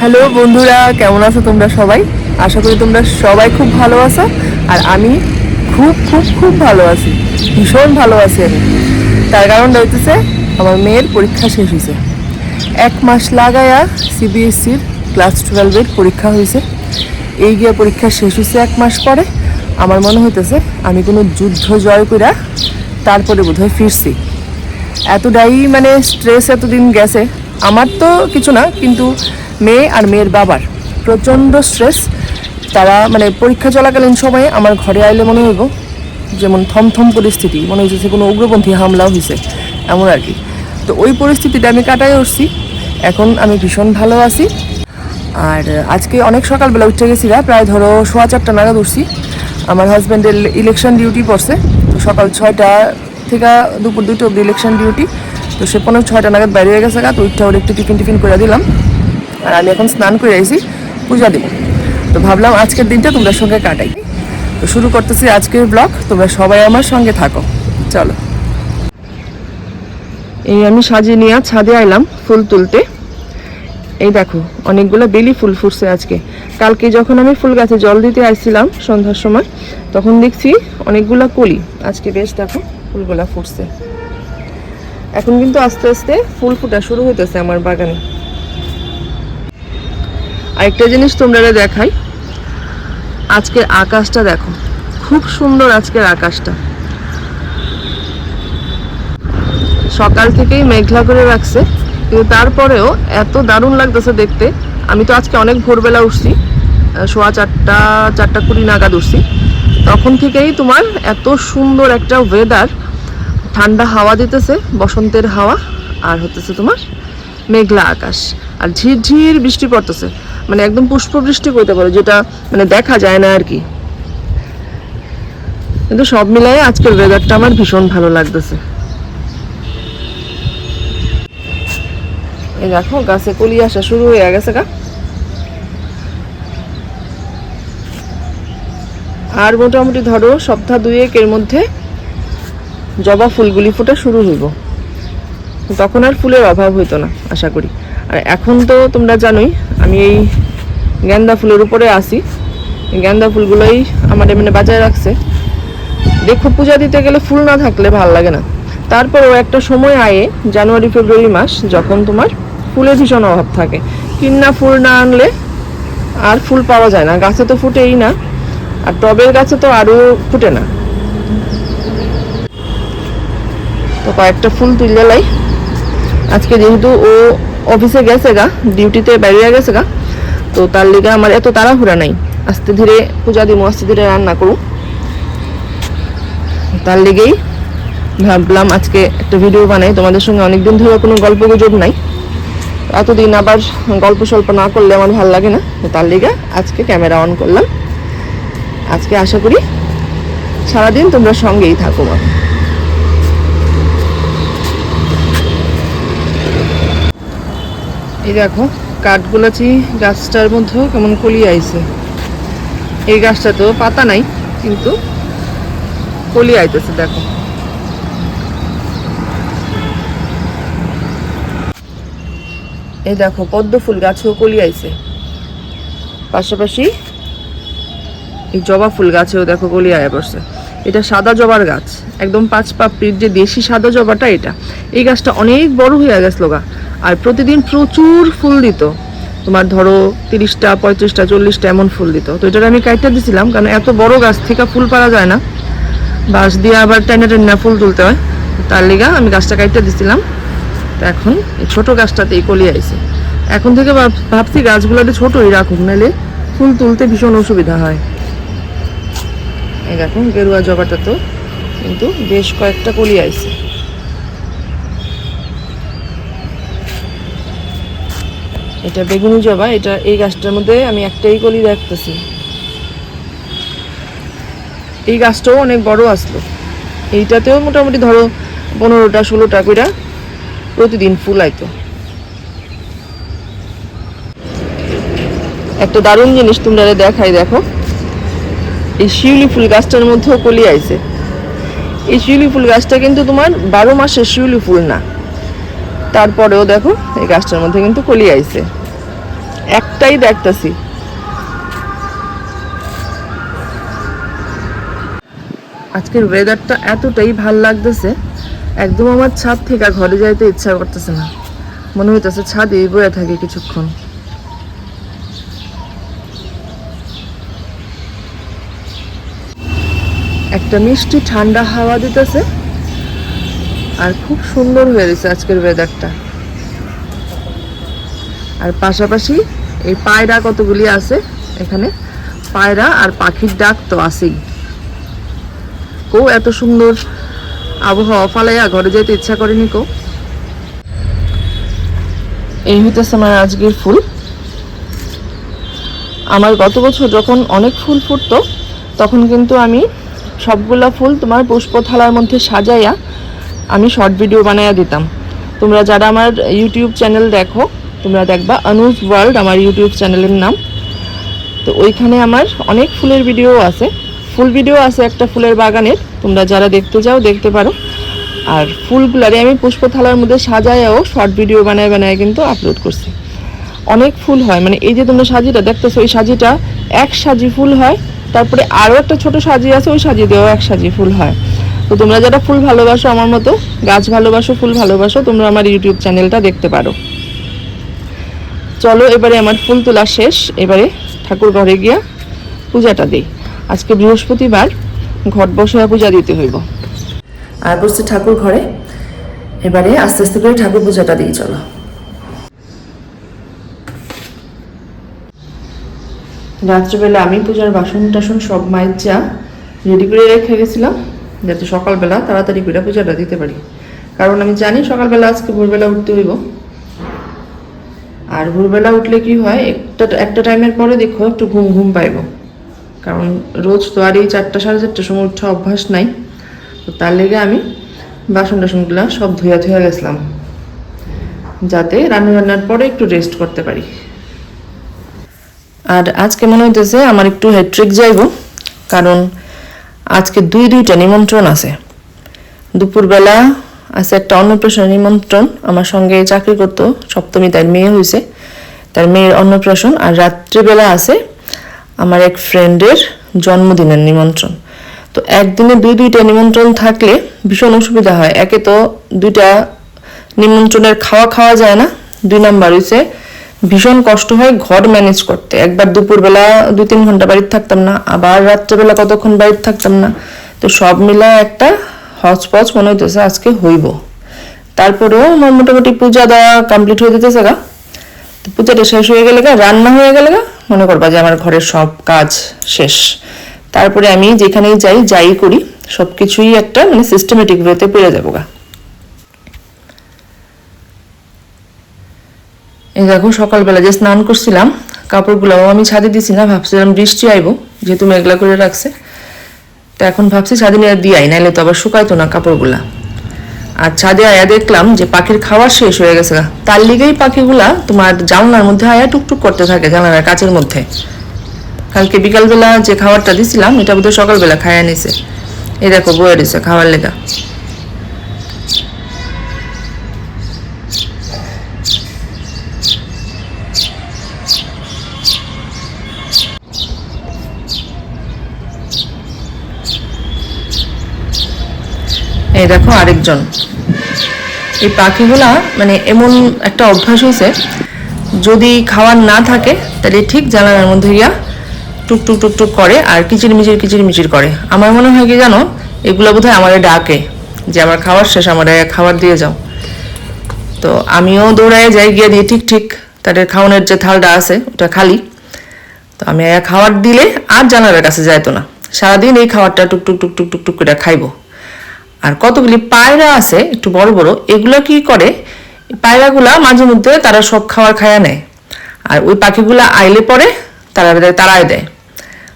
Hello বন্ধুরা কেমন আছো তোমরা সবাই? আশা করি তোমরা সবাই খুব ভালো আছো আর আমি খুব খুব খুব ভালো আছি। ভীষণ ভালো আছি আমি। তার কারণটা হইতেছে আমার মেয়ের পরীক্ষা শেষ হয়েছে এক মাস লাগায়া সিবিএসসির ক্লাস টুয়েলভের পরীক্ষা হয়েছে এই গিয়ে পরীক্ষা শেষ হয়েছে এক মাস পরে। আমার মনে হইতেছে আমি কোনো যুদ্ধ জয় কইরা তারপরে বোধহয় ফিরছি। এতটাই মানে স্ট্রেস এতদিন গেছে। আমার তো কিছু না কিন্তু মেয়ে আর মেয়ের বাবার। প্রচণ্ড স্ট্রেস তারা মানে পরীক্ষা চলাকালীন সময়ে আমার ঘরে আইলে মনে হইব, যেমন থমথম পরিস্থিতি, মনে হচ্ছে কোনো উগ্রপন্থী হামলা হয়েছে এমন আর কি। তো ওই পরিস্থিতিটা আমি কাটাই উঠছি। এখন আমি ভীষণ ভালো আছি। আর আজকে অনেক সকালবেলা উঠে গেছিলা প্রায় ধরো সোয়া চারটা নাগাদ উঠছি। আমার হাজব্যান্ডের ইলেকশন ডিউটি পড়ছে। তো সকাল ছয়টা থেকে দুপুর দুটো অব্দি ইলেকশন ডিউটি তো সে পনেরো ছয়টা নাগাদ বাইরে হয়ে গেছে গা, তো উঠটা ওর একটু টিফিন টিফিন করে দিলাম। আর আমি এখন স্নান করে আইছি, পূজা দেবো। তো ভাবলাম আজকের দিনটা তোমরা সঙ্গে কাটাই। তো শুরু করতেছি আজকের ব্লগ তোমরা সবাই আমার সঙ্গে থাকো। চলো। এই আমি সাজিয়ে নিয়ে ছাদে আইলাম ফুল তুলতে। এই দেখো, অনেকগুলো বেলি ফুল ফুটছে আজকে। কালকে যখন আমি ফুল গাছে জল দিতে আসছিলাম সন্ধ্যার সময়, তখন দেখছি অনেকগুলো কলি। আজকে বেশ দেখো, ফুলগুলা ফুটছে। এখন কিন্তু আস্তে আস্তে ফুল ফুটা শুরু হইতেছে আমার বাগানে। আরেকটা জিনিস তোমরা দেখাই। আজকের আকাশটা দেখো। খুব সুন্দর আজকের আকাশটা। সকাল থেকেই মেঘলা করে রাখছে, কিন্তু তারপরেও এত দারুণ লাগতেছে দেখতে। আমি তো আজকে অনেক ভোরবেলা উঠছি সোয়া চারটা চারটা কুড়ি নাগাদ উঠছি। তখন থেকেই তোমার এত সুন্দর একটা ওয়েদার ঠান্ডা হাওয়া দিতেছে, বসন্তের হাওয়া, আর হতেছে তোমার মেঘলা আকাশ। আর ঝিরঝির বৃষ্টি পড়তেছে। মানে একদম পুষ্প বৃষ্টি করতে পারো, যেটা মানে দেখা যায় না আর কি। কিন্তু সব মিলাই আজকের ওয়েদারটা আমার ভীষণ ভালো লাগতেছে। এই দেখো, গাছে কলি আসা শুরু হয়ে গেছে গা। আর মোটামুটি ধরো সপ্তাহ দুয়েক এর মধ্যে জবা ফুলগুলি ফোটা শুরু হইব। তখন আর ফুলের অভাব হইতো না, আশা করি। আর এখন তো তোমরা জানোই, আমি এই গেন্দা ফুলের উপরে আসি গেন্দা ফুলগুলোই আমার এমনি বাজায় রাখছে। দেখো পূজা দিতে গেলে ফুল না থাকলে ভালো লাগে না। তারপরেও একটা সময় আয়ে, জানুয়ারি, ফেব্রুয়ারি মাস, যখন তোমার ফুলের ভীষণ অভাব থাকে। কিন্না ফুল না আনলে আর ফুল পাওয়া যায় না। গাছে তো ফুটেই না, আর টবের গাছে তো আরও ফুটে না। তো কয়েকটা ফুল তুলে লাই। আজকে যেহেতু ও অফিসে গেছে গা, ডিউটিতে বেরিয়ে গেছে গা। তো তার লিগে আমার এত তাড়াহুড়া নাই। আস্তে ধীরে পূজা দিমু, আস্তে ধীরে রান্না করু। তার লিগেই ভাবলাম আজকে একটা ভিডিও বানাই। তোমাদের সঙ্গে অনেকদিন ধরে কোনো গল্প গুজব নাই। এতদিন আবার গল্প স্বল্প না করলে আমার ভালো লাগে না। তার লিগে আজকে ক্যামেরা অন করলাম। আজকে আশা করি সারাদিন তোমরা সঙ্গেই থাকো আমার এই দেখো কাঠগোলাচি গাছটার মধ্যেও কেমন কলি আইছে। এই গাছটা তো পাতা নাই, কিন্তু কলি আইতেছে, দেখো। এই দেখো, পদ্ম ফুল গাছেও কলি আইছে। পাশাপাশি এই জবা ফুল গাছেও দেখো কলি আয়া পড়ছে। এটা সাদা জবার গাছ, একদম পাঁচ পাপড়ির যে দেশি সাদা জবাটা এটা। এই গাছটা অনেক বড় হয়ে গেছিল গা আর প্রতিদিন প্রচুর ফুল দিত। তোমার ধরো তিরিশটা, পঁয়ত্রিশটা, চল্লিশটা এমন ফুল দিত। তো এটা আমি কাইটটা দিছিলাম, কারণ এত বড় গাছ থেকে ফুল পারা যায় না। বাঁশ দিয়ে আবার টেনে টেনে ফুল তুলতে হয়। তার লিগা আমি গাছটা কাইটটা দিছিলাম। তো এখন এই ছোটো গাছটাতে এই কলি আইছে। এখন থেকে ভাব- ভাবছি গাছগুলোতে ছোটোই রাখুক, নাহলে ফুল তুলতে ভীষণ অসুবিধা হয়। এই দেখুন, গেরুয়া জবাটা তো কিন্তু বেশ কয়েকটা কলি আইছে। এটা বেগুনি জবা, এটা এই গাছটার মধ্যে আমি একটাই কলি রাখতেছি। এই গাছটাও অনেক বড় আসলো। এইটাতেও মোটামুটি ধরো পনেরোটা, ষোলোটা করে প্রতিদিন ফুল আইতো। একটা দারুণ জিনিস তোমরা দেখাই, দেখো। এই শিউলি ফুল গাছটার মধ্যেও কলি আইছে। এই শিউলি ফুল গাছটা কিন্তু তোমার বারো মাসের শিউলি ফুল না। তারপরেও দেখো, এই গাছটার মধ্যে কিন্তু কলি আইছে। একটাই দেখতেছি। আজকের ওয়েদারটা এতটাই ভালো লাগতেছে, একদম আমার ছাদ থেকে ঘরে যাইতে ইচ্ছা করতেছে না। মনে হইতেছে ছাদেই বয়ে থাকে কিছুক্ষণ। একটা মিষ্টি ঠান্ডা হাওয়া দিতেছে আর খুব সুন্দর হয়ে গেছে আজকের ওয়েদারটা আর পাশাপাশি এই পায়রা কতগুলি আছে এখানে? পায়রা আর পাখির ডাক তো আছেই। কো, এত সুন্দর আবহাওয়া ফালাইয়া ঘরে যেতে ইচ্ছা করেনি কো? এই হইতেছে আমার আজকের ফুল। আমার গত বছর যখন অনেক ফুল ফুটতো, তখন কিন্তু আমি সবগুলা ফুল তোমার পুষ্প থালার মধ্যে সাজাইয়া আমি শর্ট ভিডিও বানাইয়া দিতাম। তোমরা যারা আমার ইউটিউব চ্যানেল দেখো, তোমরা দেখবা অনুজ ওয়ার্ল্ড আমার ইউটিউব চ্যানেলের নাম। তো ওইখানে আমার অনেক ফুলের ভিডিও আছে। ফুল ভিডিও আছে একটা ফুলের বাগানের, তোমরা যারা দেখতে যাও, দেখতে পারো। আর ফুলগুলারে আমি পুষ্প থালার মধ্যে সাজায়াও শর্ট ভিডিও বানায় বানায় কিন্তু আপলোড করছি। অনেক ফুল হয় মানে এই যে তোমরা সাজিটা দেখতেছো ওই সাজিটা এক সাজি ফুল হয়, তারপরে আরও একটা ছোট সাজি আছে, ওই সাজি দিয়েও এক সাজি ফুল হয়। তো তোমরা যারা ফুল ভালোবাসো আমার মতো, গাছ ভালোবাসো, ফুল ভালোবাসো, তোমরা আমার ইউটিউব চ্যানেলটা দেখতে পারো। চলো এবারে আমার ফুল তোলা শেষ। এবারে ঠাকুর ঘরে গিয়া পূজাটা দিই। আজকে বৃহস্পতিবার, ঘট বসে পূজা দিতে হইব। আর বসছি ঠাকুর ঘরে। এবারে আস্তে আস্তে করে ঠাকুর পূজাটা দিই, চলো। রাত্রেবেলা আমি পূজার বাসন টাসন সব মায়ের চা রেডি করে রেখে গেছিলাম। যাতে সকালবেলা তাড়াতাড়ি করে পূজাটা দিতে পারি। কারণ আমি জানি সকালবেলা আজকে ভোরবেলা উঠতে হইব। আর ভোরবেলা উঠলে কি হয়, একটা একটা টাইমের পরে দেখো একটু ঘুম ঘুম পাইব। কারণ রোজ তো আর এই চারটা, সাড়ে চারটার সময় উঠা অভ্যাস নাই। তো তার লেগে আমি বাসন টাসনগুলো সব ধুয়া ধুয়া গেছিলাম। যাতে রান্না রান্নার পরে একটু রেস্ট করতে পারি। আর আজকে মনে হইতেছে আমার একটু হেট্রিক যাইব। কারণ আজকে দুই দুইটা নিমন্ত্রণ আছে। দুপুরবেলা আছে একটা অন্নপ্রাশন নিমন্ত্রণ। আমার সঙ্গে চাকরি করতো, সপ্তমী তার মেয়ে হয়েছে তার মেয়ের অন্নপ্রাশন আর রাত্রিবেলা আছে আমার এক ফ্রেন্ডের জন্মদিনের নিমন্ত্রণ। তো একদিনে দুই দুইটা নিমন্ত্রণ থাকলে ভীষণ অসুবিধা হয়। একে তো দুইটা নিমন্ত্রণের খাওয়া খাওয়া যায় না। দুই নাম্বার হইছে ভীষণ কষ্ট হয় ঘর ম্যানেজ করতে। একবার দুপুরবেলা দুই তিন ঘণ্টা বাড়িতে থাকতাম না, আবার রাত্রেবেলা কতক্ষণ বাড়িতে থাকতাম না। তো সব মিলা একটা হচপচ মনে হইতেছে আজকে হইব। তারপরেও আমার মোটামুটি পূজা দেওয়া কমপ্লিট হয়ে যেতেছে গা। তো পূজাটা শেষ হয়ে গেলে গা, রান্না হয়ে গেলে গা, মনে করবা যে আমার ঘরের সব কাজ শেষ। তারপরে আমি যেখানেই যাই যাই করি সব কিছুই একটা মানে সিস্টেমেটিক ওয়েতে পেরে যাব গা। এই দেখো, সকালবেলা যে স্নান করছিলাম, কাপড়গুলোও আমি ছাদে দিছি না ভাবছিলাম বৃষ্টি আইব, যেহেতু মেঘলা করে রাখছে। তো এখন ভাবছি ছাদে নিয়ে দিয়াই নাইলে তো আবার শুকাইতো না কাপড়গুলা। আর ছাদে আয়া দেখলাম যে পাখির খাবার শেষ হয়ে গেছে। তার লিগেই পাখিগুলা তোমার জানলার মধ্যে আয়া টুকটুক করতে থাকে, জানলার কাচের মধ্যে। কালকে বিকালবেলা যে খাবারটা দিছিলাম, এটা বোধহয় সকালবেলা খাইয়া নিছে। এই দেখো, বয়ে দিছে খাওয়ার লেগা। এই দেখো আরেকজন। এই পাখিগুলা মানে এমন একটা অভ্যাস হয়েছে, যদি খাওয়ার না থাকে, তাহলে ঠিক জানালার মধ্যে গিয়া টুক টুক টুক টুক করে আর কিচির মিচির কিচির মিচির করে। আমার মনে হয় কি জানো, এগুলো বোধহয় আমাদের ডাকে, যে আমার খাবার শেষ, আমার খাবার দিয়ে যাও। তো আমিও দৌড়ায় যাই গিয়ে দিয়ে ঠিক ঠিক তাদের খাওয়ানোর যে থালটা আছে, ওটা খালি। তো আমি খাবার দিলে আর জানালার কাছে যাইতো না। সারাদিন এই খাবারটা টুক টুক টুক টুক টুক টুক করে খাইবো। আর কতগুলি পায়রা আছে, একটু বড় বড়, এগুলো কি করে? পায়রাগুলা মাঝে মধ্যে তারা সব খাবার খায়া নেয়। আর ওই পাখিগুলো আইলে পরে তারা তাড়ায় দেয়।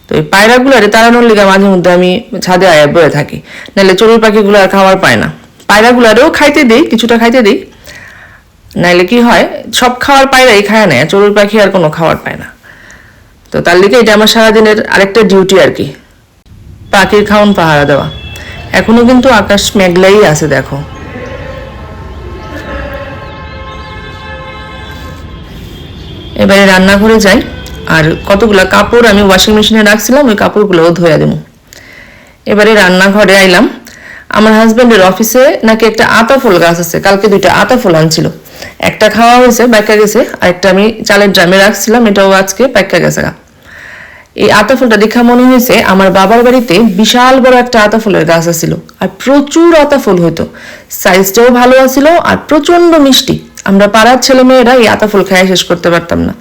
তো ওই পায়রাগুলারে তাড়ানোর লিগে মাঝে মধ্যে আমি ছাদে আয়া বয়ে থাকি। নাহলে চড়ুই পাখিগুলো আর খাবার পায় না। পায়রাগুলারেও খাইতে দিই, কিছুটা খাইতে দিই। নাইলে কি হয়, সব খাওয়ার পায়রাই খায় নেয়, চড়ুই পাখি আর কোনো খাবার পায় না। তো তার লিগে এটা আমার সারাদিনের আরেকটা ডিউটি আর কি। পাখির খাওন পাহারা দেওয়া। এখনও কিন্তু আকাশ মেঘলাই আছে, দেখো। এবারে রান্নাঘরে যাই, আর কতগুলো কাপড় আমি ওয়াশিং মেশিনে রাখছিলাম, ওই কাপড়গুলোও ধুয়ে দেবো। এবারে রান্নাঘরে আইলাম। আমার হাজবেন্ডের অফিসে নাকি একটা আতা ফুল গাছ আছে, কালকে দুইটা আতা ফুল আনছিল। একটা খাওয়া হয়েছে, পাইকা গেছে আর একটা আমি চালের ড্রামে রাখছিলাম, এটাও আজকে পাইকা গেছে গা। এই আতা ফুলটা দেখা মনে হয়েছে আমার বাবার বাড়িতে বিশাল বড় একটা আতা ফুলের গাছ আছিল। আর প্রচুর আতা ফুল হইতো। সাইজটাও ভালো আছিল আর প্রচণ্ড মিষ্টি। আমরা পাড়ার ছেলে মেয়েরা এই আতা ফুল খাই শেষ করতে পারতাম না।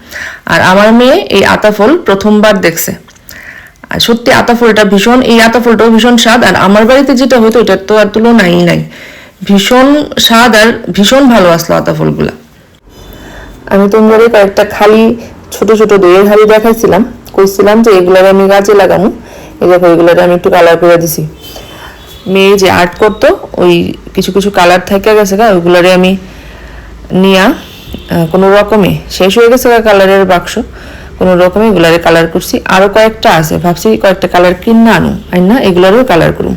আর আমার মেয়ে এই আতা ফুল প্রথমবার দেখছে। আর সত্যি আতা ফুলটা ভীষণ, এই আতা ফুলটাও ভীষণ স্বাদ। আর আমার বাড়িতে যেটা হতো এটার তো আর তুলনাই নাই। ভীষণ স্বাদ আর ভীষণ ভালো আসলো আতা ফুলগুলা আমি তোমাদের কয়েকটা খালি ছোট ছোট দইয়ের হাড়ি দেখাইছিলাম। কইছিলাম যে এগুলার আমি গাছে লাগামু। এই দেখো, এগুলার আমি একটু কালার করে দিছি। মেয়ে যে আর্ট করতো, ওই কিছু কিছু কালার থেকে গেছে গা, ওইগুলারে আমি নিয়া কোনো রকমে শেষ হয়ে গেছে গা কালারের বাক্স। কোনো রকমে এগুলারে কালার করছি। আরও কয়েকটা আছে, ভাবছি কয়েকটা কালার কিনে আনো। আইন না, এগুলারও কালার করুন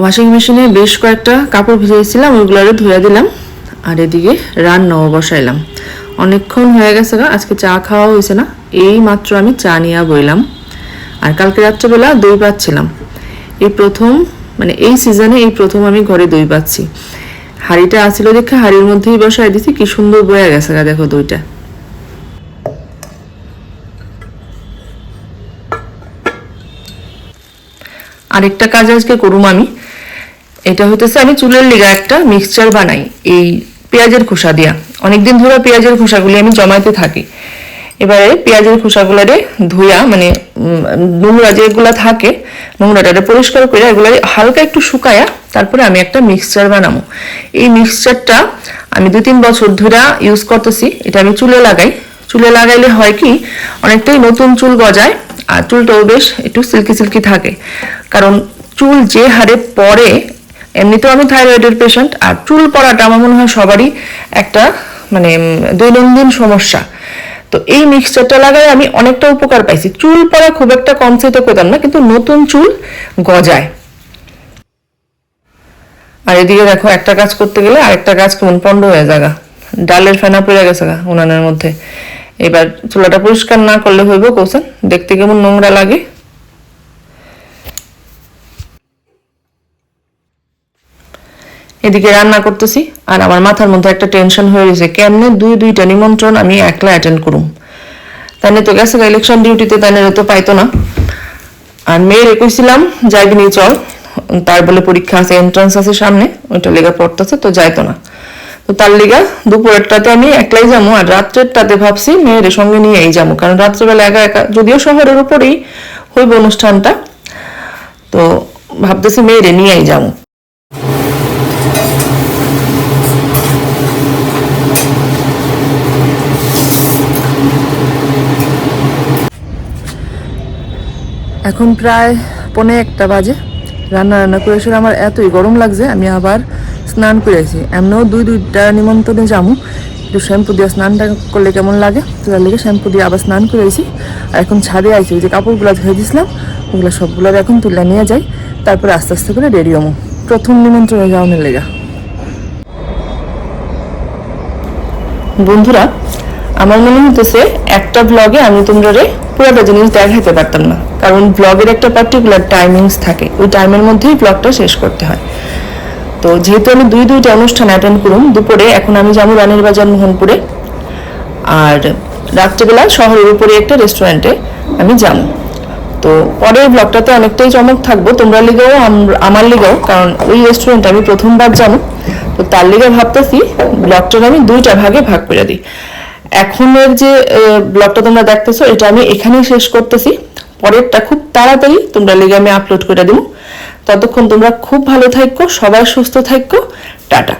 ওয়াশিং মেশিনে বেশ কয়েকটা কাপড় ভিজিয়েছিলাম ওইগুলারে ধুয়ে দিলাম। আর এদিকে রান্নাও বসাইলাম। অনেকক্ষণ হয়ে গেছে গা, আজকে চা খাওয়া হয়েছে না। এই মাত্র আমি চা নিয়ে বইলাম। আর কালকে রাত্রেবেলা দই পাচ্ছিলাম। এই প্রথম মানে এই সিজনে এই প্রথম আমি ঘরে দই পাচ্ছি। হাঁড়িটা আছিল দেখে হাঁড়ির মধ্যেই বসায় দিছি, কি সুন্দর বয়ে গেছে গা, দেখো দইটা। আরেকটা কাজ আজকে করুম আমি। এটা হইতেছে আমি চুলের লিগা একটা মিক্সচার বানাই, এই পেঁয়াজের খোসা দিয়া। অনেকদিন ধরে পেঁয়াজের খোসাগুলি আমি জমাইতে থাকি। এবারে পেঁয়াজের খোসাগুলারে ধুইয়া মানে নোংরা যেগুলা থাকে, নোংরাটারে পরিষ্কার করে এগুলা হালকা একটু শুকায়া তারপরে আমি একটা মিক্সচার বানাবো। এই মিক্সচারটা আমি দু তিন বছর ধরে ইউজ করতেছি, এটা আমি চুলে লাগাই। চুলে লাগাইলে হয় কি, অনেকটাই নতুন চুল গজায়, আর চুলটাও বেশ একটু সিল্কি সিল্কি থাকে। কারণ চুল যে হারে পড়ে এমনিতেও আমি থাইরয়েডের পেশেন্ট আর চুল পড়াটা আমার মনে হয় সবারই একটা মানে দৈনন্দিন সমস্যা। তো এই মিক্সচারটা লাগাই আমি অনেকটা উপকার পাইছি। চুল পড়া খুব একটা কম চাইতে করতাম না, কিন্তু নতুন চুল গজায়। আর এদিকে দেখো, একটা কাজ করতে গেলে আরেকটা কাজ কেমন, পণ্ড হয়ে যাগা। ডালের ফেনা পড়ে গেছে গা, উনানের মধ্যে। এবার চুলাটা পরিষ্কার না করলে হইব কৌশন দেখতে কেমন নোংরা লাগে। এদিকে রান্না করতেছি, আর আমার মাথার মধ্যে একটা টেনশন হয়ে গেছে কেমনে দুই দুইটা নিমন্ত্রণ আমি একলা অ্যাটেন্ড করুম? তাহলে তো গেছে ইলেকশন ডিউটিতে তাহলে তো পাইতো না। আর মেয়ের কইছিলাম, যাইবি নি, চল। তার বলে পরীক্ষা আছে এন্ট্রান্স আছে সামনে, ওইটা লেগা পড়তেছে, তো যাইতো না। তো তার লিগা দুপুরেরটাতে আমি একলাই যাব আর রাত্রেরটাতে ভাবছি মেয়ের সঙ্গে নিয়েই যাব কারণ রাত্রেবেলা একা একা, যদিও শহরের উপরেই হইব অনুষ্ঠানটা, তো ভাবতেছি মেয়েরে নিয়েই যাব এখন প্রায় পনে একটা বাজে। রান্না রান্না করে এসে আমার এতই গরম লাগছে, আমি আবার স্নান করে আসি। এমনও দুই দুইটা নিমন্ত্রণে যাব একটু শ্যাম্পু দিয়ে স্নানটা করলে কেমন লাগে? তো তার লেগে শ্যাম্পু দিয়ে আবার স্নান করে আসি। আর এখন ছাদে আইছি, ওই যে কাপড়গুলো ধুয়ে দিয়েছিলাম ওগুলো সবগুলো এখন তুলে নিয়ে যাই। তারপরে আস্তে আস্তে করে রেডি হব প্রথম নিমন্ত্রণে যাওয়ানোর লেগা। বন্ধুরা আমার মনে হতেছে একটা ব্লগে আমি তোমরা পুরোটা জিনিস দেখাতে পারতাম না। কারণ ব্লগের একটা পার্টিকুলার টাইমিংস থাকে। ওই টাইমের মধ্যেই ব্লগটা শেষ করতে হয়। তো যেহেতু আমি দুই দুইটা অনুষ্ঠান অ্যাটেন্ড করুম, দুপুরে এখন আমি যাব রানীর বাজার মোহনপুরে। আর রাত্রেবেলা শহরের উপরে একটা রেস্টুরেন্টে আমি যাব। তো পরের ব্লগটাতে অনেকটাই চমক থাকব। তোমরা লিগেও, আম- আমার লিগেও, কারণ ওই রেস্টুরেন্টে আমি প্রথমবার যাব। তো তার লিগে ভাবতেছি ব্লগটা আমি দুইটা ভাগে ভাগ করে দিই। এখনের যে ব্লগটা তোমরা দেখতেছো, এটা আমি এখানেই শেষ করতেছি। পরেরটা খুব তাড়াতাড়ি তোমরা লেগে আমি আপলোড করে দেবো। ততক্ষণ তোমরা খুব ভালো থাকো সবাই সুস্থ থাকো টাটা।